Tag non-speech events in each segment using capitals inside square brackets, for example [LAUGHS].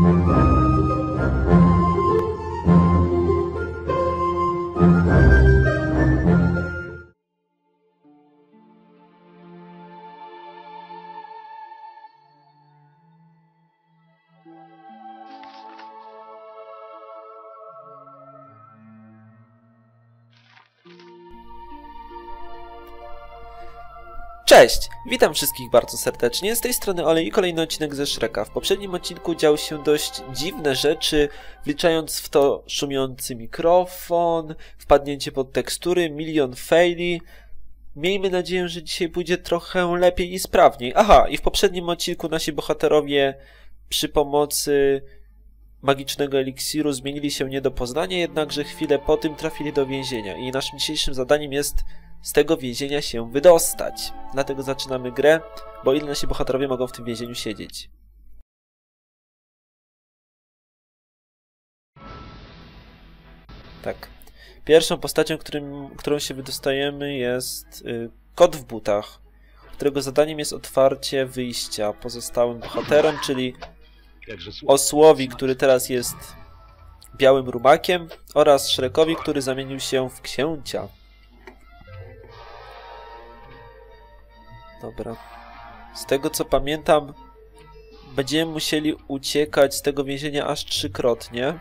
Thank you. Cześć! Witam wszystkich bardzo serdecznie. Z tej strony Olej i kolejny odcinek ze Shreka. W poprzednim odcinku działy się dość dziwne rzeczy, wliczając w to szumiący mikrofon, wpadnięcie pod tekstury, milion faili. Miejmy nadzieję, że dzisiaj pójdzie trochę lepiej i sprawniej. Aha, i w poprzednim odcinku nasi bohaterowie przy pomocy magicznego eliksiru zmienili się nie do poznania, jednakże chwilę po tym trafili do więzienia. I naszym dzisiejszym zadaniem jest z tego więzienia się wydostać. Dlatego zaczynamy grę, bo ile nasi bohaterowie mogą w tym więzieniu siedzieć. Tak. Pierwszą postacią, którym, którą się wydostajemy jest y, kot w butach, którego zadaniem jest otwarcie wyjścia pozostałym bohaterom, czyli osłowi, który teraz jest białym rumakiem oraz Szrekowi, który zamienił się w księcia. Dobra. Z tego co pamiętam, będziemy musieli uciekać z tego więzienia aż trzykrotnie.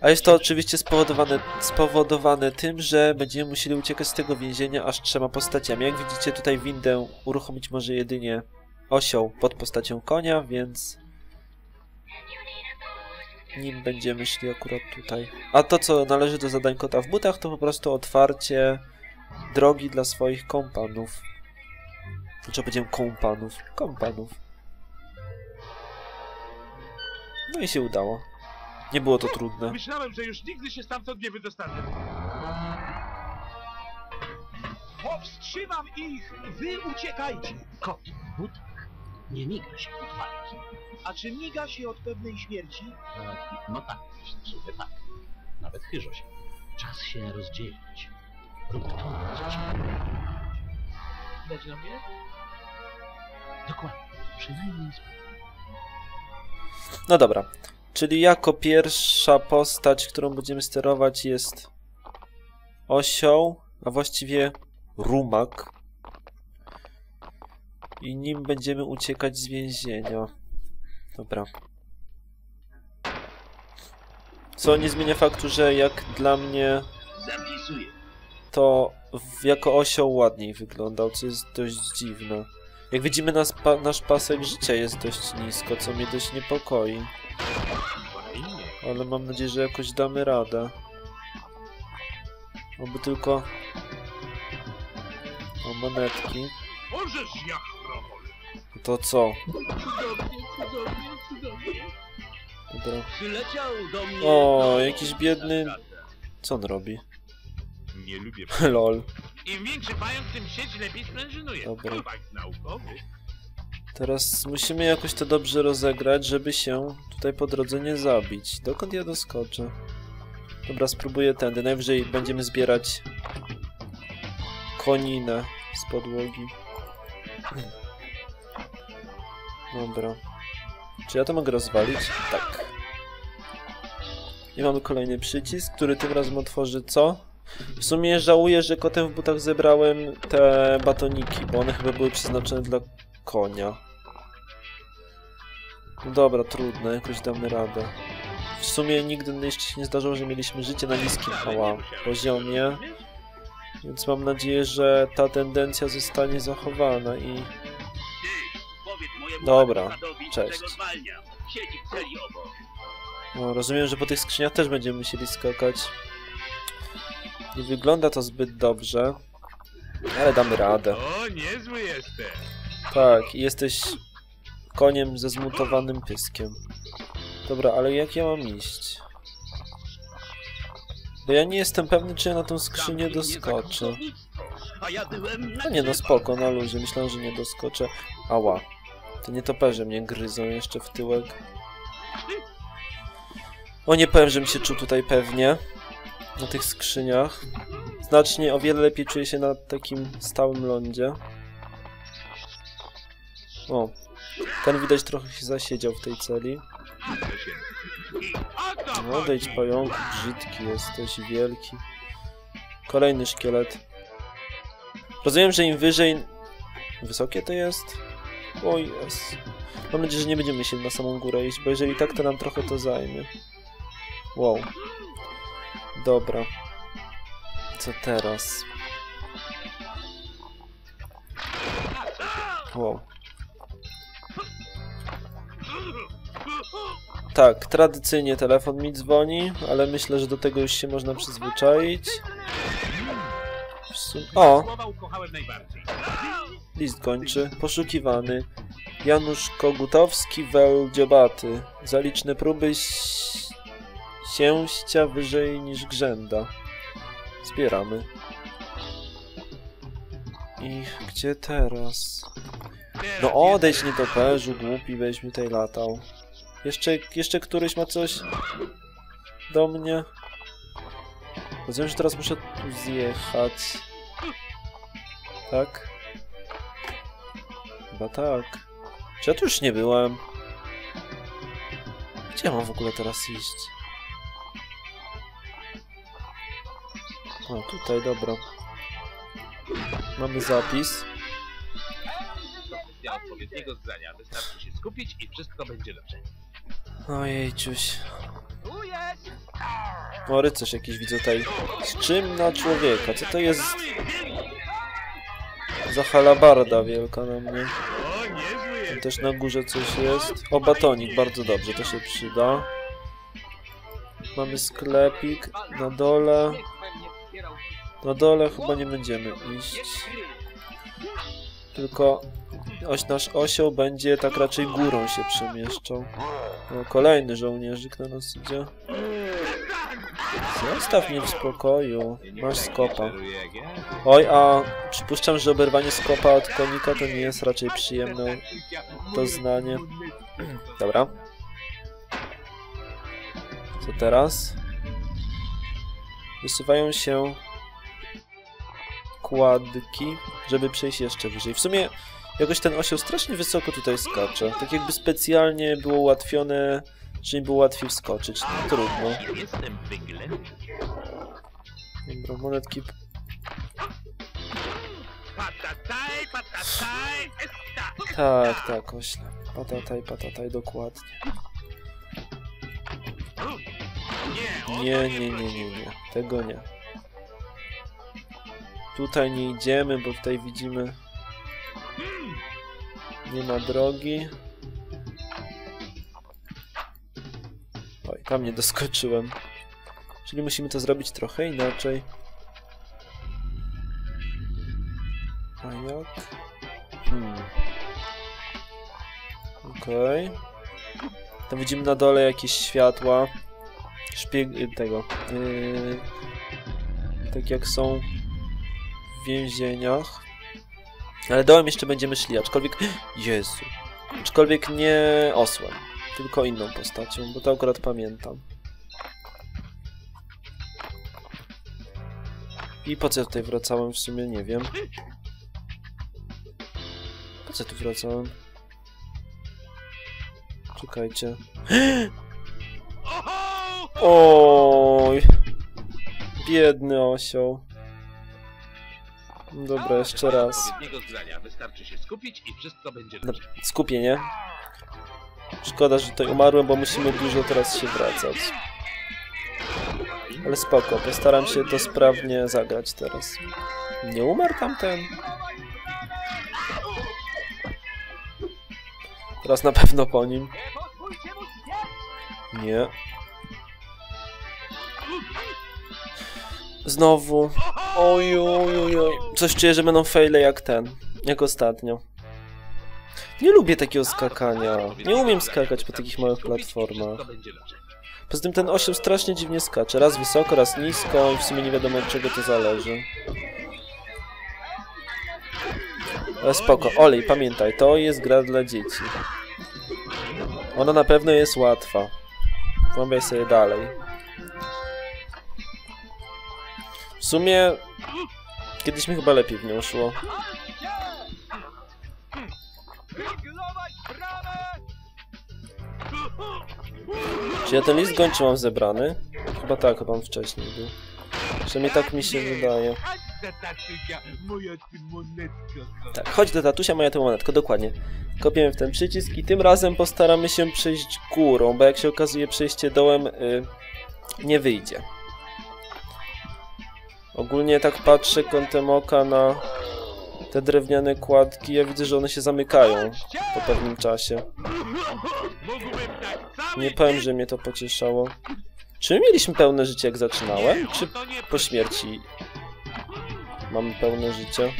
A jest to oczywiście spowodowane, spowodowane tym, że będziemy musieli uciekać z tego więzienia aż trzema postaciami. Jak widzicie tutaj windę uruchomić może jedynie osioł pod postacią konia, więc nim będziemy szli akurat tutaj. A to co należy do zadań kota w butach to po prostu otwarcie drogi dla swoich kompanów. Znaczy będziemy kompanów. Kompanów. No i się udało. Nie było to trudne. Myślałem, że już nigdy się stamtąd nie wydostanę. Powstrzymam ich! Wy uciekajcie! Kot w butach nie miga się od walki. A czy miga się od pewnej śmierci? E, No tak, w tak. Nawet chyżo się. Czas się rozdzielić. Widać na mnie? Dokładnie. Przynajmniej. No dobra. Czyli jako pierwsza postać, którą będziemy sterować jest osioł, a właściwie rumak. I nim będziemy uciekać z więzienia. Dobra. Co nie zmienia faktu, że jak dla mnie Zapisuję. To jako osioł ładniej wyglądał, co jest dość dziwne. Jak widzimy, nas, pa, nasz pasek życia jest dość nisko, co mnie dość niepokoi. Ale mam nadzieję, że jakoś damy radę. Oby tylko... O, monetki. To co? Dobra. O, jakiś biedny... Co on robi? Nie [LAUGHS] lubię... Lol. Im większy pająk, tym sieć lepiej sprężynuje. Dobra. Fakt naukowy. Teraz musimy jakoś to dobrze rozegrać, żeby się tutaj po drodze nie zabić. Dokąd ja doskoczę? Dobra, spróbuję tędy. Najwyżej będziemy zbierać koninę z podłogi. [LAUGHS] Dobra. Czy ja to mogę rozwalić? Tak. I mamy kolejny przycisk, który tym razem otworzy co? W sumie żałuję, że kotem w butach zebrałem te batoniki, bo one chyba były przeznaczone dla konia. No dobra, trudno, jakoś damy radę. W sumie nigdy jeszcze się nie zdarzyło, że mieliśmy życie na niskim ała, poziomie, więc mam nadzieję, że ta tendencja zostanie zachowana i... Dobra, cześć. No, rozumiem, że po tych skrzyniach też będziemy musieli skakać. Nie wygląda to zbyt dobrze, ale damy radę. O, niezły jestem. Tak, i jesteś koniem ze zmutowanym pyskiem. Dobra, ale jak ja mam iść? Bo ja nie jestem pewny, czy ja na tą skrzynię doskoczę. No nie no, spoko, na luzie. Myślałem, że nie doskoczę. Ała. To nietoperze mnie gryzą jeszcze w tyłek. O, nie powiem, że mi się czuł tutaj pewnie. Na tych skrzyniach. Znacznie o wiele lepiej czuję się na takim stałym lądzie. O, Ten widać trochę się zasiedział w tej celi. No, odejdź chodzi. pająk, brzydki jesteś, wielki. Kolejny szkielet. Rozumiem, że im wyżej... Wysokie to jest? O jest. Mam nadzieję, że nie będziemy się na samą górę iść, bo jeżeli tak, to nam trochę to zajmie. Wow. Dobra. Co teraz? Wow. Tak, tradycyjnie telefon mi dzwoni, ale myślę, że do tego już się można przyzwyczaić. O, list kończy. Poszukiwany. Janusz Kogutowski, Dziobaty. Za liczne próby sięścia wyżej niż grzęda. Zbieramy. I gdzie teraz? No odejdź nietoperzu, głupi, weź mi tutaj latał. Jeszcze, jeszcze któryś ma coś do mnie? Rozumiem, że teraz muszę tu zjechać. Tak? Chyba tak. Czy ja tu już nie byłem? Gdzie mam w ogóle teraz iść? O, tutaj, dobra. Mamy zapis. Kwestia odpowiedniego zdania. Wystarczy się skupić i wszystko będzie dobrze. O, rycerz jakiś widzę tutaj. Z czym na człowieka? Co to jest za halabarda wielka na mnie? Tam też na górze coś jest. O, batonik, bardzo dobrze, to się przyda. Mamy sklepik na dole. Na dole chyba nie będziemy iść. Tylko oś, nasz osioł będzie tak raczej górą się przemieszczał. O, kolejny żołnierzyk na nas idzie. Zostaw mnie w spokoju. Masz skopa. Oj, a przypuszczam, że oberwanie skopa od konika to nie jest raczej przyjemne doznanie. Dobra. Co teraz? Wysuwają się kładki, żeby przejść jeszcze wyżej. W sumie jakoś ten osioł strasznie wysoko tutaj skacze. Tak jakby specjalnie było ułatwione, żeby było łatwiej wskoczyć. No trudno. Dobra, monetki. Tak, tak, ośle. Patataj, patataj, dokładnie. Nie, Nie, nie, nie, nie. Tego nie. Tutaj nie idziemy, bo tutaj widzimy... Nie ma drogi. Oj, tam nie doskoczyłem. Czyli musimy to zrobić trochę inaczej. A jak? Hmm. Okej. Tam widzimy na dole jakieś światła. Szpieg... tego. Yy, tak jak są więzieniach. Ale dołem jeszcze będziemy szli, aczkolwiek... [GASPS] Jezu. Aczkolwiek nie osłem, tylko inną postacią, bo to akurat pamiętam. I po co tutaj wracałem? W sumie nie wiem. Po co tu wracałem? Czekajcie. [GASPS] Oj. Biedny osioł. Dobra, jeszcze raz. Zdania. Wystarczy się skupić i wszystko będzie dobrze. skupienie. Szkoda, że tutaj umarłem, bo musimy dużo teraz się wracać. Ale spoko, postaram się to sprawnie zagrać teraz. Nie umarł tamten? Teraz na pewno po nim. Nie. Znowu. Oj, oj, oj, oj. Coś czuję, że będą faile jak ten. Jak ostatnio. Nie lubię takiego skakania. Nie umiem skakać po takich małych platformach. Poza tym ten osioł strasznie dziwnie skacze. Raz wysoko, raz nisko i w sumie nie wiadomo od czego to zależy. Ale spoko. Olej, pamiętaj, to jest gra dla dzieci. Ona na pewno jest łatwa. Włąbiaj sobie dalej. W sumie... Kiedyś mi chyba lepiej w nią szło. Czy ja ten list gończy mam zebrany? Chyba tak, chyba on wcześniej był. Przynajmniej tak mi się wydaje. Tak, chodź do tatusia, moja to monetko, dokładnie. Kopiemy w ten przycisk i tym razem postaramy się przejść górą, bo jak się okazuje przejście dołem y, nie wyjdzie. Ogólnie tak patrzę kątem oka na te drewniane kładki, ja widzę, że one się zamykają po pewnym czasie. Nie powiem, że mnie to pocieszało. Czy my mieliśmy pełne życie jak zaczynałem? Czy po śmierci mamy pełne życie?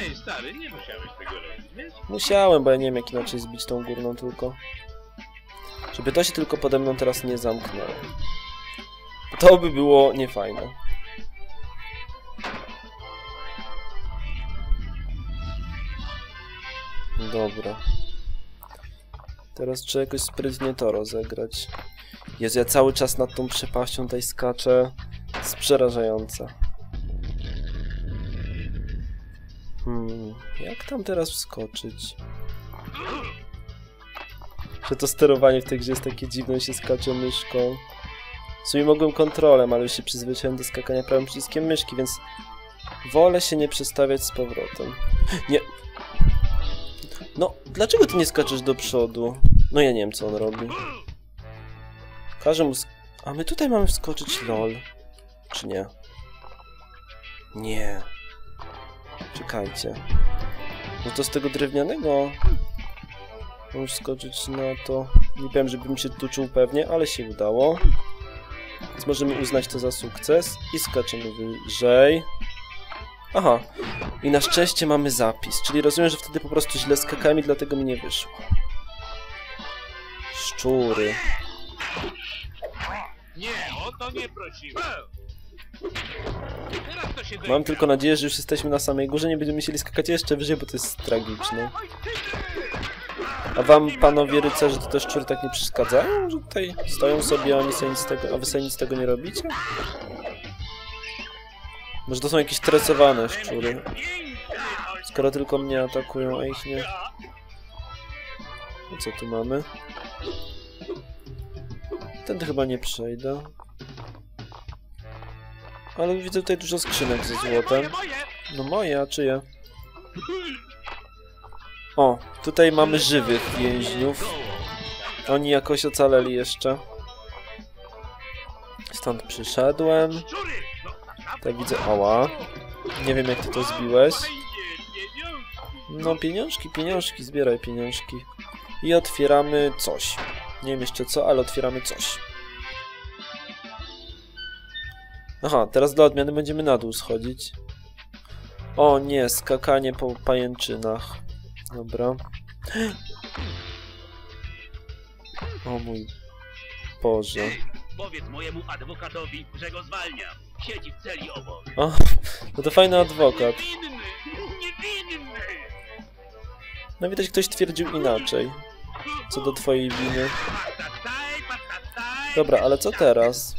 Ej, stary, nie musiałeś tego robić? Musiałem, bo ja nie wiem jak inaczej zbić tą górną tylko. Żeby to się tylko pode mną teraz nie zamknęło. To by było niefajne. Dobra. Teraz trzeba jakoś sprytnie to rozegrać. Jezu, ja cały czas nad tą przepaścią tutaj skaczę. To jest przerażające. Hmm, jak tam teraz wskoczyć? Że to sterowanie w tej grze jest takie dziwne, się skacze myszką. W sumie mogłem kontrolem, ale już się przyzwyczaiłem do skakania prawym przyciskiem myszki, więc wolę się nie przestawiać z powrotem. Nie. Dlaczego ty nie skaczesz do przodu? No ja nie wiem, co on robi. Każę mu... A my tutaj mamy wskoczyć, lol. Czy nie? Nie. Czekajcie. No to z tego drewnianego... Możesz skoczyć na to. Nie wiem, żebym się tu czuł pewnie, ale się udało. Więc możemy uznać to za sukces i skaczemy wyżej. Aha. I na szczęście mamy zapis, czyli rozumiem, że wtedy po prostu źle skakałem i dlatego mi nie wyszło. Szczury. Nie, o to nie prosiłem. Mam tylko nadzieję, że już jesteśmy na samej górze, nie będziemy musieli skakać jeszcze wyżej, bo to jest tragiczne. A wam, panowie rycerze, to też szczury tak nie przeszkadzają? Że tutaj stoją sobie, a oni sobie nic tego, a wy sobie nic z tego nie robicie? Może to są jakieś stresowane szczury? Skoro tylko mnie atakują, a ich nie... No co tu mamy? Tędy chyba nie przejdę. Ale widzę tutaj dużo skrzynek ze złotem. No moje, a czyje? O, tutaj mamy żywych więźniów. Oni jakoś ocaleli jeszcze. Stąd przyszedłem. Tutaj widzę ała. Nie wiem jak ty to zbiłeś. No pieniążki, pieniążki, zbieraj pieniążki. I otwieramy coś. Nie wiem jeszcze co, ale otwieramy coś. Aha, teraz dla odmiany będziemy na dół schodzić. O nie, skakanie po pajęczynach. Dobra. O mój Boże. Powiedz mojemu adwokatowi, że go zwalniam. Siedzi w celi obok. O, no to fajny adwokat. Niewinny! Niewinny! No widać ktoś twierdził inaczej. Co do twojej winy. Dobra, ale co teraz?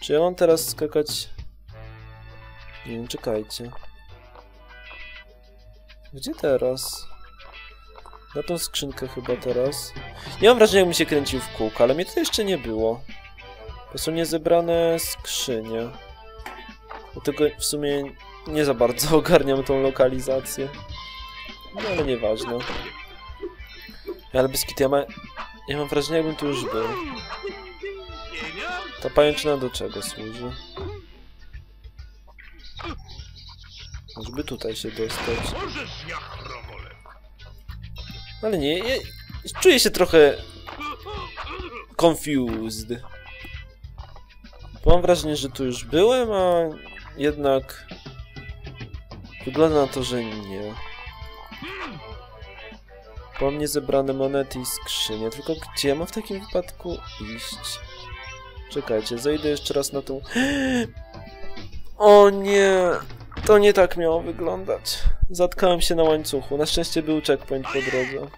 Czy ja mam teraz skakać... Nie wiem, czekajcie. Gdzie teraz? Na tą skrzynkę chyba teraz. Nie mam wrażenia, jakbym się kręcił w kółko, ale mnie to jeszcze nie było. To są niezebrane skrzynie. Dlatego w sumie nie za bardzo [LAUGHS] ogarniam tą lokalizację. No ale nieważne. Ale Biskit, ja, ma... ja mam wrażenie, jakbym tu już był. Ta pajęczyna do czego służy? Żeby tutaj się dostać. Ale nie, ja czuję się trochę confused. Mam wrażenie, że tu już byłem, a jednak wygląda na to, że nie. Mam niezebrane monety i skrzynie, tylko gdzie mam w takim wypadku iść? Czekajcie, zejdę jeszcze raz na tą... [GASPS] O nie! To nie tak miało wyglądać. Zatkałem się na łańcuchu. Na szczęście był checkpoint po drodze.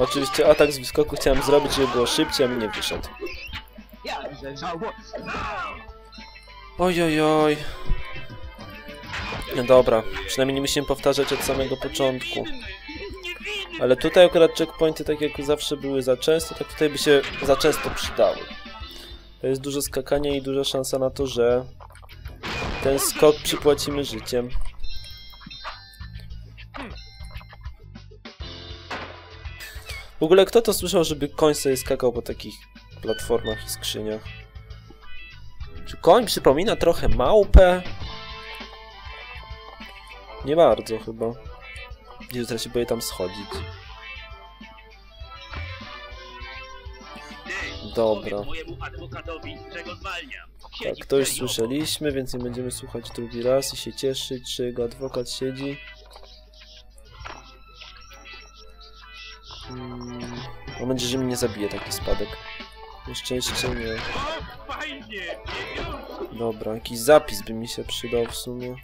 Oczywiście atak z wyskoku chciałem zrobić, żeby było szybciej, a mi nie wyszedł. Oj, oj, oj. No dobra, przynajmniej nie musimy powtarzać od samego początku. Ale tutaj akurat checkpointy, tak jak zawsze były za często, tak tutaj by się za często przydały. To jest dużo skakania i duża szansa na to, że ten skok przypłacimy życiem. W ogóle kto to słyszał, żeby koń sobie skakał po takich platformach i skrzyniach? Czy koń przypomina trochę małpę? Nie bardzo chyba. Jezu, teraz się boję tam schodzić. Dobra. Tak, to już słyszeliśmy, więc nie będziemy słuchać drugi raz i się cieszyć, czy jego adwokat siedzi. Hmm, mam nadzieję, że mnie nie zabije taki spadek. Jeszcze, jeszcze nie. Dobra, jakiś zapis by mi się przydał w sumie.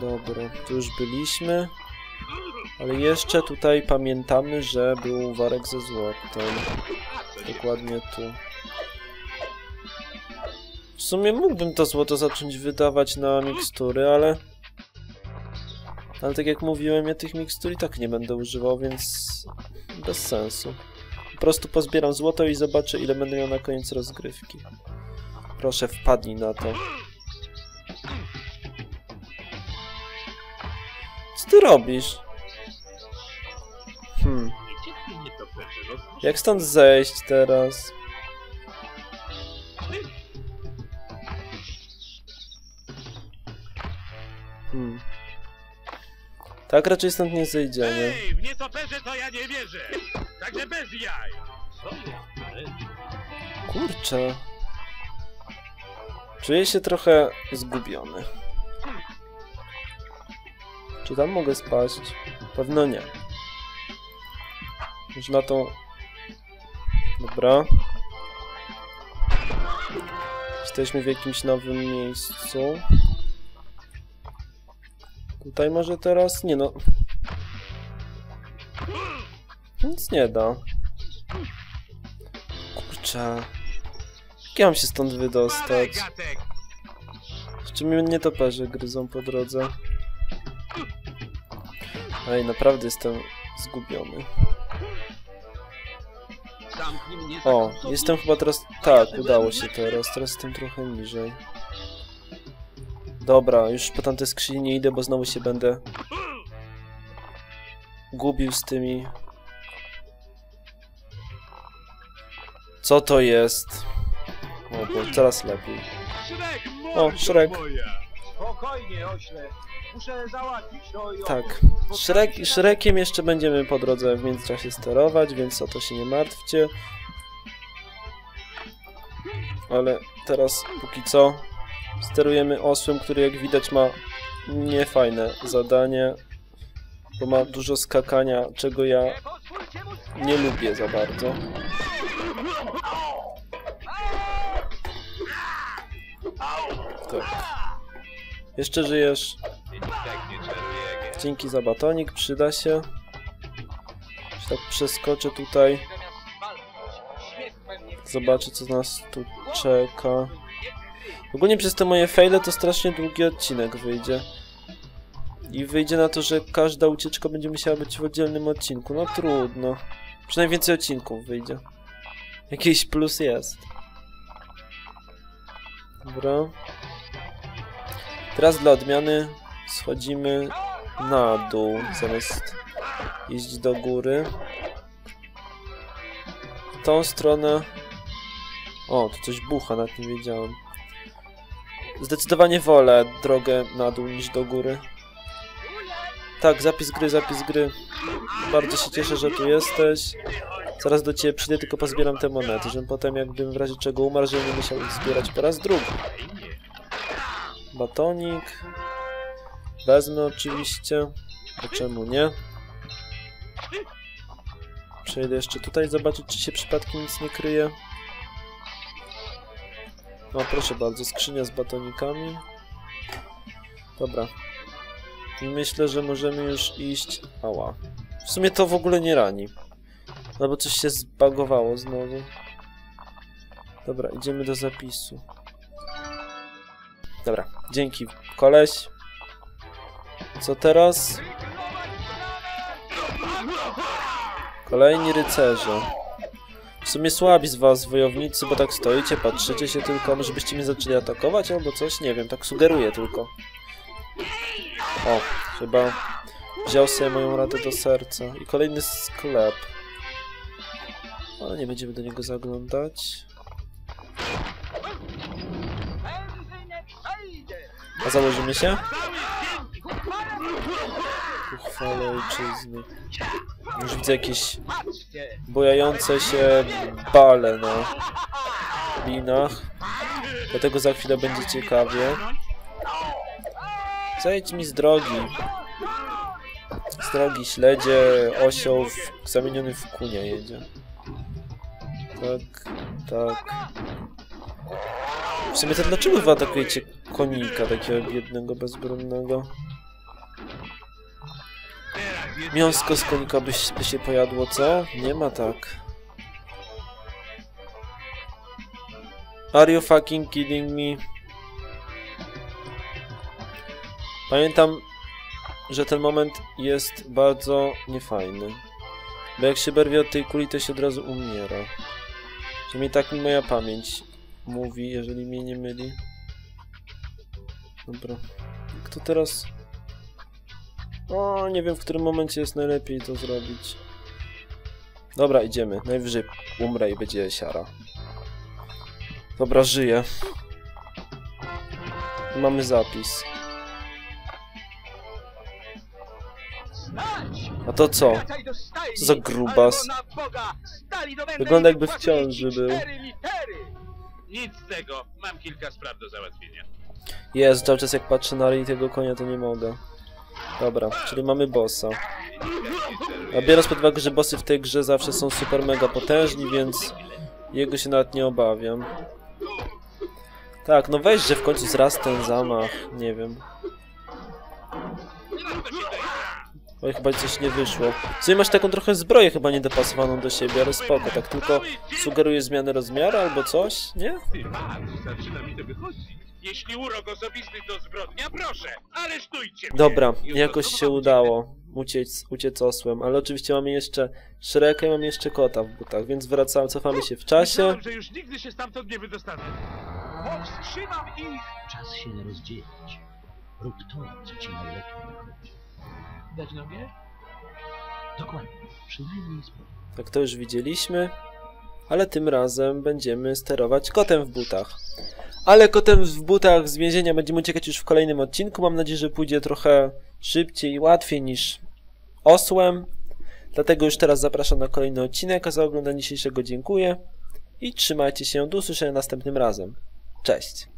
Dobra, tu już byliśmy. Ale jeszcze tutaj pamiętamy, że był warek ze złotem. Dokładnie tu. W sumie mógłbym to złoto zacząć wydawać na mikstury, ale... Ale tak jak mówiłem, ja tych mikstur i tak nie będę używał, więc... Bez sensu. Po prostu pozbieram złoto i zobaczę, ile będę miał na koniec rozgrywki. Proszę, wpadnij na to. Co ty robisz? Hmm, jak stąd zejść teraz? Hmm. Tak raczej stąd nie zejdziemy. Ej, w nietoperze to ja nie wierzę. Także bez jaj. Kurczę. Czuję się trochę zgubiony. Czy tam mogę spaść? Pewno nie. Już na to... Dobra. Jesteśmy w jakimś nowym miejscu. Tutaj może teraz... Nie no. Nic nie da. Kurczę. Jak ja mam się stąd wydostać? gatek. Jeszcze mnie nietoperze gryzą po drodze. Ej, naprawdę jestem zgubiony. O, jestem chyba teraz... Tak, udało się teraz. Teraz jestem trochę niżej. Dobra, już po tamte skrzyni nie idę, bo znowu się będę gubił z tymi... Co to jest? O, bo coraz lepiej. O, i Tak. Szrek, Szrekiem jeszcze będziemy po drodze w międzyczasie sterować, więc o to się nie martwcie. Ale teraz póki co sterujemy osłem, który jak widać ma niefajne zadanie, bo ma dużo skakania, czego ja nie lubię za bardzo. Tak. Jeszcze żyjesz. Dzięki za batonik, przyda się. Już tak przeskoczę tutaj. Zobaczę, co nas tu czeka. Ogólnie przez te moje faile to strasznie długi odcinek wyjdzie. I wyjdzie na to, że każda ucieczka będzie musiała być w oddzielnym odcinku. No trudno. Przynajmniej więcej odcinków wyjdzie. Jakiś plus jest. Dobra. Teraz dla odmiany schodzimy na dół, zamiast iść do góry. W tą stronę... O, tu coś bucha, nad nie wiedziałem. Zdecydowanie wolę drogę na dół niż do góry. Tak, zapis gry, zapis gry. Bardzo się cieszę, że tu jesteś. Zaraz do ciebie przyjdę, tylko pozbieram te monety, żebym potem jakbym w razie czego umarł, żebym nie musiał ich zbierać po raz drugi. Batonik. Wezmę oczywiście. Bo czemu nie? Przejdę jeszcze tutaj, zobaczyć, czy się przypadkiem nic nie kryje. O, proszę bardzo, skrzynia z batonikami. Dobra. I myślę, że możemy już iść... Ała. W sumie to w ogóle nie rani. No bo coś się zbagowało znowu. Dobra, idziemy do zapisu. Dobra, dzięki koleś. Co teraz? Kolejni rycerze. W sumie słabi z was wojownicy, bo tak stoicie, patrzycie się tylko, może byście mnie zaczęli atakować albo coś? Nie wiem, tak sugeruję tylko. O, chyba wziął sobie moją radę do serca. I kolejny sklep. Ale nie będziemy do niego zaglądać. A założymy się? Ku chwale ojczyzny. Już widzę jakieś bojające się bale na linach. Dlatego za chwilę będzie ciekawie. Zejdź mi z drogi. Z drogi śledzie, osioł w, zamieniony w kunia jedzie. Tak, tak. W sumie to dlaczego wy atakujecie konika, takiego biednego, bezbronnego? Miąsko z konika by, by się pojadło, co? Nie ma tak. Are you fucking kidding me? Pamiętam, że ten moment jest bardzo niefajny. Bo jak się berwie od tej kuli, to się od razu umiera. Że mi tak mi moja pamięć mówi, jeżeli mnie nie myli. Dobra. Jak to teraz... O, nie wiem w którym momencie jest najlepiej to zrobić. Dobra, idziemy. Najwyżej umrę i będzie siara. Dobra, żyję. Mamy zapis. A to co? Co za grubas? Wygląda jakby w ciąży był. Nic z tego. Mam kilka spraw do załatwienia. Jest, cały czas jak patrzę na ryj tego konia, to nie mogę. Dobra, czyli mamy bossa. A biorąc pod uwagę, że bossy w tej grze zawsze są super mega potężni, więc jego się nawet nie obawiam. Tak, no weź, że w końcu zraz ten zamach, nie wiem. Oj, chyba coś nie wyszło. W sumie masz taką trochę zbroję chyba niedopasowaną do siebie, ale spoko, tak tylko sugeruje zmianę rozmiaru albo coś, nie? Jeśli urok osobisty to zbrodnia, proszę, aresztujcie mnie. Dobra, jakoś się udało uciec, uciec osłem, ale oczywiście mamy jeszcze Shreka i mamy jeszcze kota w butach, więc wracamy, cofamy się w czasie. Myślałem, że już nigdy się stamtąd nie wydostanę. Powstrzymam ich! Czas się rozdzielić. Rób to, co ci najlepiej wychodzi. Dać nogę? Dokładnie. Przynajmniej spróbuj. Tak to już widzieliśmy, ale tym razem będziemy sterować kotem w butach. Ale kotem w butach z więzienia będziemy uciekać już w kolejnym odcinku. Mam nadzieję, że pójdzie trochę szybciej i łatwiej niż osłem. Dlatego już teraz zapraszam na kolejny odcinek, a za oglądanie dzisiejszego dziękuję i trzymajcie się. Do usłyszenia następnym razem. Cześć!